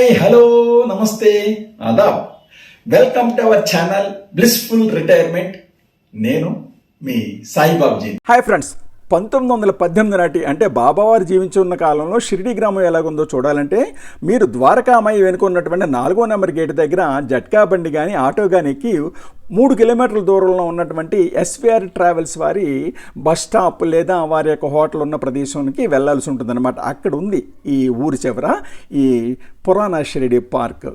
Hi hello నమస్తే Aadab. Welcome to our channel blissful retirement నేను మీ సాయిబాబ్జీ. హాయ్ ఫ్రెండ్స్ పంతొమ్మిది వందల పద్దెనిమిది నాటి అంటే బాబావారు జీవించి ఉన్న కాలంలో షిరిడి గ్రామం ఎలాగుందో చూడాలంటే మీరు ద్వారకామాయి వెనుక ఉన్నటువంటి నాలుగో నెంబర్ గేట్ దగ్గర జట్కా బండి కానీ ఆటో కానీ ఎక్కి మూడు కిలోమీటర్ల దూరంలో ఉన్నటువంటి ఎస్విఆర్ ట్రావెల్స్ వారి బస్ స్టాప్ లేదా వారి యొక్క హోటల్ ఉన్న ప్రదేశానికి వెళ్ళాల్సి ఉంటుందన్నమాట. అక్కడ ఉంది ఈ ఊరి చివర ఈ పురాణ షిరిడి పార్క్.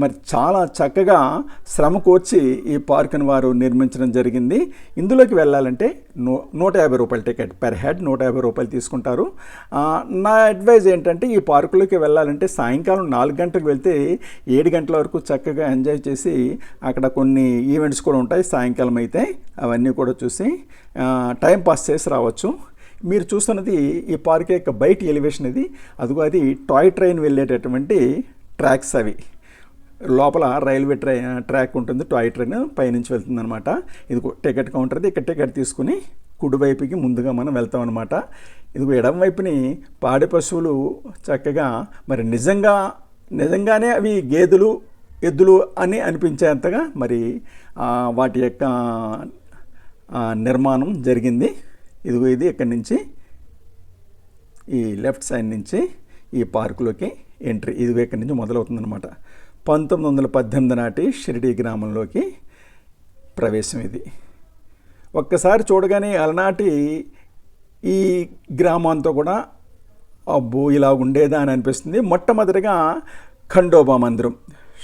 మరి చాలా చక్కగా శ్రమ కోర్చి ఈ పార్కును వారు నిర్మించడం జరిగింది. ఇందులోకి వెళ్ళాలంటే నూ నూట యాభై రూపాయల టికెట్ పెర్ హెడ్ నూట యాభై రూపాయలు తీసుకుంటారు. నా అడ్వైజ్ ఏంటంటే ఈ పార్కులోకి వెళ్ళాలంటే సాయంకాలం నాలుగు గంటలకు వెళ్తే ఏడు గంటల వరకు చక్కగా ఎంజాయ్ చేసి అక్కడ కొన్ని ఈవెంట్స్ కూడా ఉంటాయి. సాయంకాలం అయితే అవన్నీ కూడా చూసి టైం పాస్ చేసి రావచ్చు. మీరు చూస్తున్నది ఈ పార్క్ యొక్క బయట ఎలివేషన్ ఇది. అదిగో అది టాయ్ ట్రైన్ వెళ్ళేటటువంటి ట్రాక్స్ అవి. లోపల రైల్వే ట్రై ట్రాక్ ఉంటుంది. టాయ్ ట్రైన్ పైనుంచి వెళ్తుంది అనమాట ఇది టికెట్ కౌంటర్ది. ఇక్కడ టికెట్ తీసుకుని కుడివైపుకి ముందుగా మనం వెళ్తాం అనమాట ఇదిగో ఎడం వైపుని పాడి పశువులు చక్కగా మరి నిజంగా నిజంగానే అవి గేదెలు ఎద్దులు అని అనిపించేంతగా మరి వాటి యొక్క నిర్మాణం జరిగింది. ఇదిగో ఇది ఇక్కడి నుంచి ఈ లెఫ్ట్ సైడ్ నుంచి ఈ పార్కులోకి ఎంట్రీ. ఇదిగో ఇక్కడి నుంచి మొదలవుతుందన్నమాట. పంతొమ్మిది వందల పద్దెనిమిది నాటి షిరిడి గ్రామంలోకి ప్రవేశం ఇది. ఒక్కసారి చూడగానే అలనాటి ఈ గ్రామంతో కూడా అబ్బో ఇలా ఉండేదా అని అనిపిస్తుంది. మొట్టమొదటిగా ఖండోబా మందిరం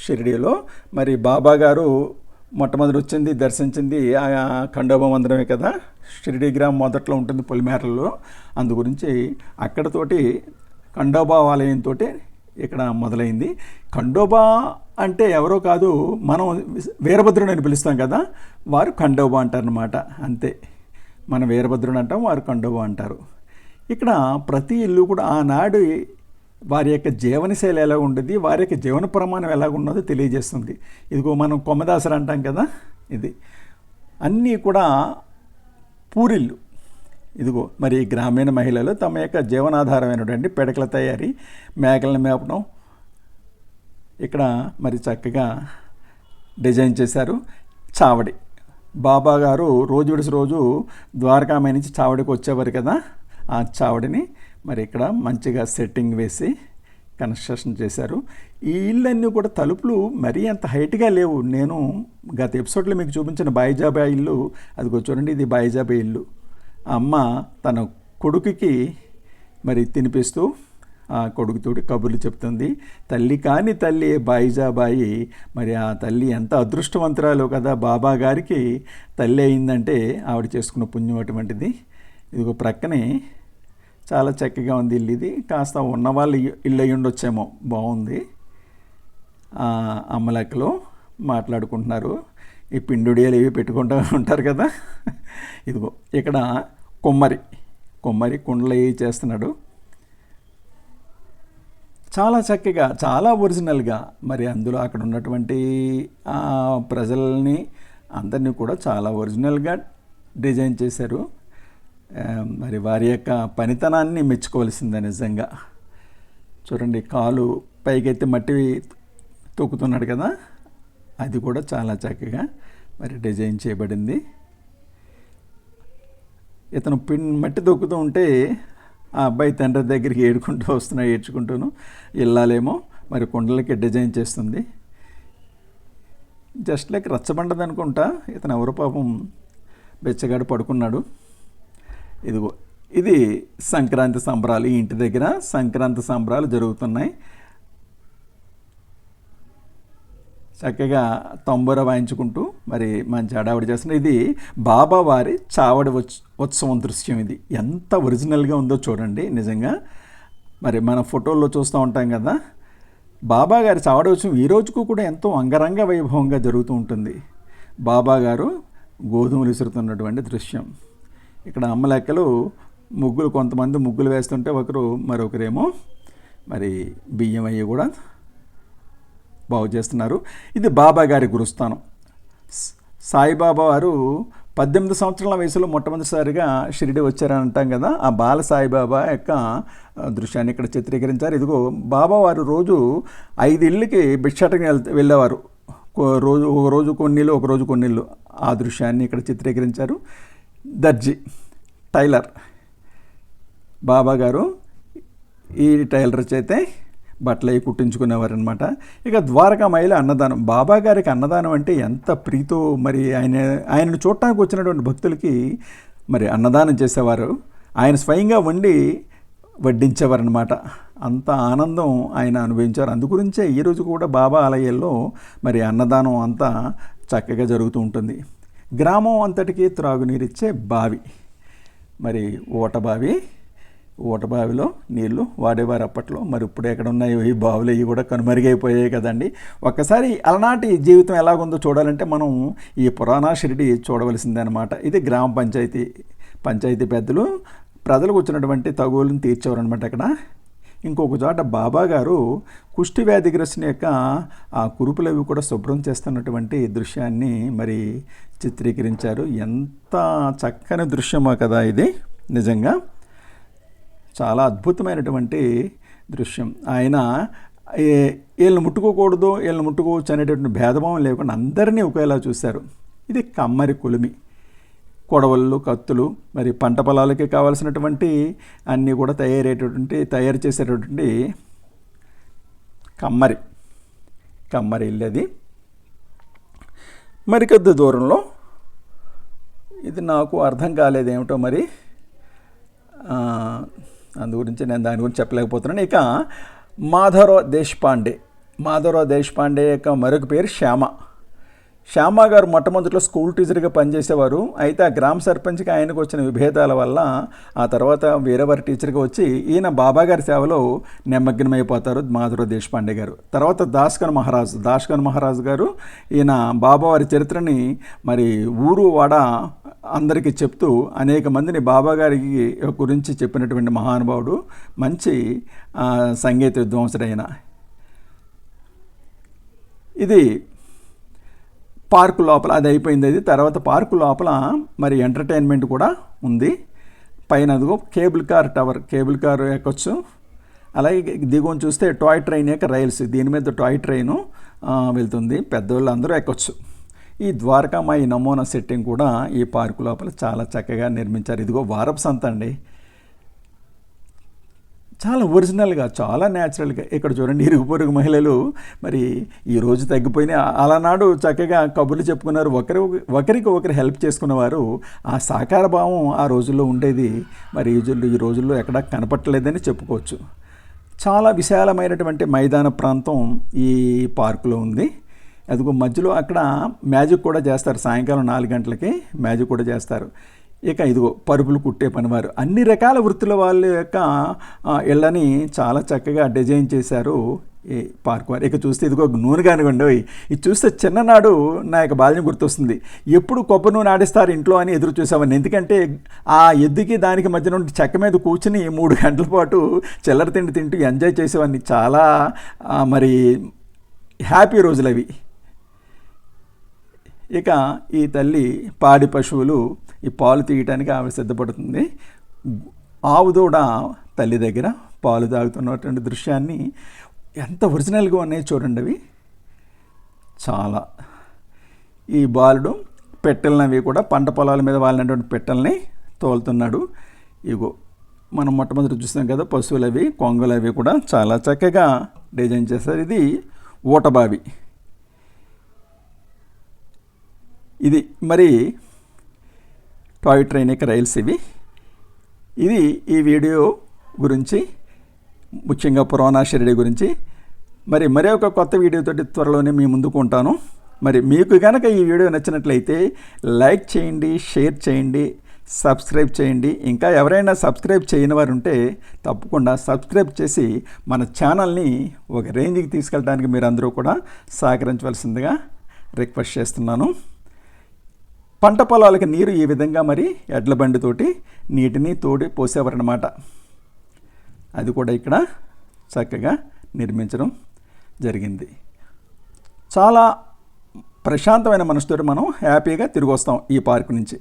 షిరిడీలో. మరి బాబా గారు మొట్టమొదటి వచ్చింది దర్శించింది ఆ ఖండోబా మందిరమే కదా. షిరిడి గ్రామం మొదట్లో ఉంటుంది పొలిమేరలో. అందు గురించి అక్కడతోటి ఖండోబా ఆలయంతో ఇక్కడ మొదలైంది. ఖండోబా అంటే ఎవరో కాదు మనం వీరభద్రుడు అని పిలుస్తాం కదా వారు ఖండోబా అంటారనమాట అంతే. మన వీరభద్రుడు అంటాం వారు ఖండోబా అంటారు. ఇక్కడ ప్రతి ఇల్లు కూడా ఆనాడు వారి యొక్క జీవనశైలి ఎలా ఉండేది వారి యొక్క జీవన ప్రమాణం ఎలా ఉన్నదో తెలియజేస్తుంది. ఇదిగో మనం కొమ్మదాసరు అంటాం కదా ఇది. అన్నీ కూడా పూరిల్లు. ఇదిగో మరి గ్రామీణ మహిళలు తమ యొక్క జీవనాధారమైనటువంటి పిడకల తయారీ మేకలను మేపడం ఇక్కడ మరి చక్కగా డిజైన్ చేశారు. చావడి. బాబా గారు రోజు విడిసి రోజు ద్వారకామై నుంచి చావడికి వచ్చేవారు కదా ఆ చావడిని మరి ఇక్కడ మంచిగా సెట్టింగ్ వేసి కన్స్ట్రక్షన్ చేశారు. ఈ ఇళ్ళన్నీ కూడా తలుపులు మరీ అంత హైట్గా లేవు. నేను గత ఎపిసోడ్లో మీకు చూపించిన బాయిజాబా ఇల్లు అది చూడండి ఇది బాయిజాబా ఇల్లు. అమ్మ తన కొడుకుకి మరి తినిపిస్తూ ఆ కొడుకుతోటి కబుర్లు చెప్తుంది. తల్లి కాని తల్లి బాయిజాబాయి మరి ఆ తల్లి ఎంత అదృష్టవంతురాలు కదా బాబా గారికి తల్లి అయిందంటే ఆవిడ చేసుకున్న పుణ్యం అటువంటిది. ఇదిగో ప్రక్కనే చాలా చక్కగా ఉంది ఇల్లు ఇది. కాస్త ఉన్నవాళ్ళు ఇల్లు అయ్యుండొచ్చేమో బాగుంది. ఆ అమ్మలక్కలు మాట్లాడుకుంటున్నారు. ఈ పిండుడియాలు ఇవి పెట్టుకుంటూ ఉంటారు కదా. ఇదిగో ఇక్కడ కొమ్మరి కొమ్మరి కుండలు ఇవి చేస్తున్నాడు. చాలా చక్కగా చాలా ఒరిజినల్గా మరి అందులో అక్కడ ఉన్నటువంటి ఆ ప్రజల్ని అందరినీ కూడా చాలా ఒరిజినల్గా డిజైన్ చేశారు. మరి వారి యొక్క పనితనాన్ని మెచ్చుకోవాల్సిందే నిజంగా. చూడండి కాలు పైకెత్తి మట్టి తొక్కుతున్నాడు కదా. అది కూడా చాలా చక్కగా మరి డిజైన్ చేయబడింది. ఇతను పిన్ మట్టి దొక్కుతూ ఉంటే ఆ అబ్బాయి తండ్రి దగ్గరికి ఏడుకుంటూ వస్తున్నా ఏడ్చుకుంటూను. వెళ్ళాలేమో మరి కుండలకి డిజైన్ చేస్తుంది. జస్ట్ లైక్ రచ్చబండది అనుకుంటా ఇతను ఎవరు పాపం బెచ్చగాడు పడుకున్నాడు. ఇదిగో ఇది సంక్రాంతి సంబరాలు. ఈ ఇంటి దగ్గర సంక్రాంతి సంబరాలు జరుగుతున్నాయి. చక్కగా తొంబర వాయించుకుంటూ మరి మంచి హడావిడి చేస్తున్నారు. ఇది బాబావారి చావడి ఉత్సవం దృశ్యం ఇది. ఎంత ఒరిజినల్గా ఉందో చూడండి. నిజంగా మరి మన ఫోటోల్లో చూస్తూ ఉంటాం కదా. బాబా గారి చావడి ఉత్సవం ఈ రోజుకు కూడా ఎంతో అంగరంగ వైభవంగా జరుగుతూ ఉంటుంది. బాబా గారు గోధుమలు విసురుతున్నటువంటి దృశ్యం. ఇక్కడ అమ్మలెక్కలు ముగ్గులు కొంతమంది ముగ్గులు వేస్తుంటే ఒకరు మరొకరేమో మరి బియ్యం అయ్యి కూడా బాగు చేస్తున్నారు. ఇది బాబా గారి గురుస్థానం. సాయిబాబా వారు పద్దెనిమిది సంవత్సరాల వయసులో మొట్టమొదటిసారిగా షిరిడి వచ్చారని అంటాం కదా. ఆ బాల సాయిబాబా యొక్క దృశ్యాన్ని ఇక్కడ చిత్రీకరించారు. ఇదిగో బాబా వారు రోజు ఐదు ఇళ్ళకి భిక్షాటకి వెళ్ళేవారు. రోజు ఒక రోజు కొన్నిళ్ళు ఒక రోజు కొన్నిళ్ళు ఆ దృశ్యాన్ని ఇక్కడ చిత్రీకరించారు. దర్జీ టైలర్. బాబా గారు ఈ టైలర్ చేతే బట్టలవి కుట్టించుకునేవారనమాట కుట్టించుకునేవారు అనమాట ఇక ద్వారకా మహిళ అన్నదానం. బాబా గారికి అన్నదానం అంటే ఎంత ప్రీతో మరి ఆయన ఆయనను చూడటానికి వచ్చినటువంటి భక్తులకి మరి అన్నదానం చేసేవారు. ఆయన స్వయంగా వండి వడ్డించేవారనమాట అంత ఆనందం ఆయన అనుభవించారు. అందుగురించే ఈరోజు కూడా బాబా ఆలయాల్లో మరి అన్నదానం అంతా చక్కగా జరుగుతూ ఉంటుంది. గ్రామం అంతటికీ త్రాగునీరిచ్చే బావి. మరి ఊట బావి ఊటబావిలో నీళ్ళు వాడేవారు అప్పట్లో. మరి ఇప్పుడు ఎక్కడ ఉన్నాయో ఈ బావులు ఇవి కూడా కనుమరుగైపోయాయి కదండి. ఒక్కసారి అలనాటి జీవితం ఎలాగుందో చూడాలంటే మనం ఈ పురాణ షిరిడి చూడవలసిందనమాట. ఇది గ్రామ పంచాయతీ పంచాయతీ పెద్దలు ప్రజలకు వచ్చినటువంటి తగువులను తీర్చేవారనమాట అక్కడ. ఇంకొక చోట బాబా గారు కుష్టి వ్యాధిగ్రస్తుని యొక్క ఆ కురుపులు అవి కూడా శుభ్రం చేస్తున్నటువంటి దృశ్యాన్ని మరి చిత్రీకరించారు. ఎంత చక్కని దృశ్యమో కదా ఇది నిజంగా. చాలా అద్భుతమైనటువంటి దృశ్యం. ఆయన వీళ్ళని ముట్టుకోకూడదు వీళ్ళని ముట్టుకోవచ్చు అనేటటువంటి భేదభావం లేకుండా అందరినీ ఒకేలా చూశారు. ఇది కమ్మరి కులిమి. కొడవళ్ళు కత్తులు మరి పంట పొలాలకి కావాల్సినటువంటి అన్నీ కూడా తయారయ్యేటటువంటి తయారు చేసేటటువంటి కమ్మరి. కమ్మరి ఇల్లు అది. మరి కొద్ది దూరంలో ఇది నాకు అర్థం కాలేదేమిటో మరి అందు గురించి నేను దాని గురించి చెప్పలేకపోతున్నాను. ఇక మాధవరావు దేశపాండే. మాధవరావు దేశపాండే యొక్క మరొక పేరు శ్యామ. శ్యామ గారు మొట్టమొదటిలో స్కూల్ టీచర్గా పనిచేసేవారు. అయితే ఆ గ్రామ సర్పంచ్కి ఆయనకు వచ్చిన విభేదాల వల్ల ఆ తర్వాత వేరేవారి టీచర్గా వచ్చి ఈయన బాబాగారి సేవలో నిమగ్నమైపోతారు మాధుర దేశపాండే గారు. తర్వాత దాస్కన్ మహారాజ్ దాస్కన్ మహారాజు గారు ఈయన బాబావారి చరిత్రని మరి ఊరు వాడ అందరికీ చెప్తూ అనేక మందిని బాబాగారికి గురించి చెప్పినటువంటి మహానుభావుడు మంచి సంగీత విద్వాంసుడైన. ఇది పార్కు లోపల అది అయిపోయింది అది. తర్వాత పార్కు లోపల మరి ఎంటర్టైన్మెంట్ కూడా ఉంది. పైన అదిగో cable car tower cable car ఎక్కొచ్చు. అలాగే దిగువన చూస్తే టాయ్ ట్రైన్ యొక్క రైల్స్ దీని మీద టాయ్ ట్రైను వెళ్తుంది. పెద్దవాళ్ళు అందరూ ఎక్కొచ్చు. ఈ ద్వారకామాయి నమూనా సెట్టింగ్ కూడా ఈ పార్కు లోపల చాలా చక్కగా నిర్మించారు. ఇదిగో వారపు సంత అండి. చాలా ఒరిజినల్గా చాలా న్యాచురల్గా ఇక్కడ చూడండి ఇరుగు పొరుగు మహిళలు. మరి ఈ రోజు తగ్గిపోయినా అలానాడు చక్కగా కబుర్లు చెప్పుకున్నారు. ఒకరి ఒకరికి ఒకరు హెల్ప్ చేసుకున్నవారు ఆ సాకార భావం ఆ రోజుల్లో ఉండేది. మరి ఈ రోజుల్లో ఈ రోజుల్లో ఎక్కడా కనపట్టలేదని చెప్పుకోవచ్చు. చాలా విశాలమైనటువంటి మైదాన ప్రాంతం ఈ పార్కులో ఉంది. అదిగో మధ్యలో అక్కడ మ్యాజిక్ కూడా చేస్తారు. సాయంకాలం నాలుగు గంటలకి మ్యాజిక్ కూడా చేస్తారు. ఇక ఇదిగో పరుపులు కుట్టే పనివారు. అన్ని రకాల వృత్తుల వాళ్ళ యొక్క ఇళ్ళని చాలా చక్కగా డిజైన్ చేశారు ఈ పార్క్ వారు. ఇక చూస్తే ఇదిగో నూనె కానివ్వండి ఇది చూస్తే చిన్ననాడు నా యొక్క బాల్యం గుర్తొస్తుంది. ఎప్పుడు కొబ్బరి నూనె ఆడిస్తారు ఇంట్లో అని ఎదురు చూసామని ఎందుకంటే ఆ ఎద్దుకి దానికి మధ్య నుండి చెక్క మీద కూర్చుని మూడు గంటల పాటు చిల్లర తిండి తింటూ ఎంజాయ్ చేసేవాడిని. చాలా మరి హ్యాపీ రోజులు అవి ఇక ఈ తల్లి పాడి పశువులు ఈ పాలు తీయటానికి ఆమె సిద్ధపడుతుంది. ఆవు దూడ తల్లి దగ్గర పాలు తాగుతున్నటువంటి దృశ్యాన్ని ఎంత ఒరిజినల్గా ఉన్నాయి చూడండి అవి. చాలా. ఈ బాలుడు పెట్టెలను అవి కూడా పంట పొలాల మీద వాలినటువంటి పెట్టెల్ని తోలుతున్నాడు. ఇగో మనం మొట్టమొదటి చూస్తాం కదా పశువులు అవి కొంగలు అవి కూడా చాలా చక్కగా డిజైన్ చేస్తారు ఇది ఊటబావి. ఇది మరి టాయ్ ట్రైన్ యొక్క రైల్స్ ఇవి. ఇది ఈ వీడియో గురించి ముఖ్యంగా పురాణా షిరిడి గురించి. మరి మరి ఒక కొత్త వీడియోతోటి త్వరలోనే మీ ముందుకు ఉంటాను. మరి మీకు కనుక ఈ వీడియో నచ్చినట్లయితే లైక్ చేయండి షేర్ చేయండి సబ్స్క్రైబ్ చేయండి. ఇంకా ఎవరైనా సబ్స్క్రైబ్ చేయని వారు ఉంటే తప్పకుండా సబ్స్క్రైబ్ చేసి మన ఛానల్ని ఒక రేంజ్కి తీసుకెళ్ళడానికి మీరు అందరూ కూడా సహకరించవలసిందిగా రిక్వెస్ట్ చేస్తున్నాను. పంట పొలాలకు నీరు ఈ విధంగా మరి ఎడ్ల బండితోటి నీటిని తోడి పోసేవారనమాట అది కూడా ఇక్కడ చక్కగా నిర్మించడం జరిగింది. చాలా ప్రశాంతమైన మనసుతో మనం హ్యాపీగా తిరిగి వస్తాం ఈ పార్క్ నుంచి.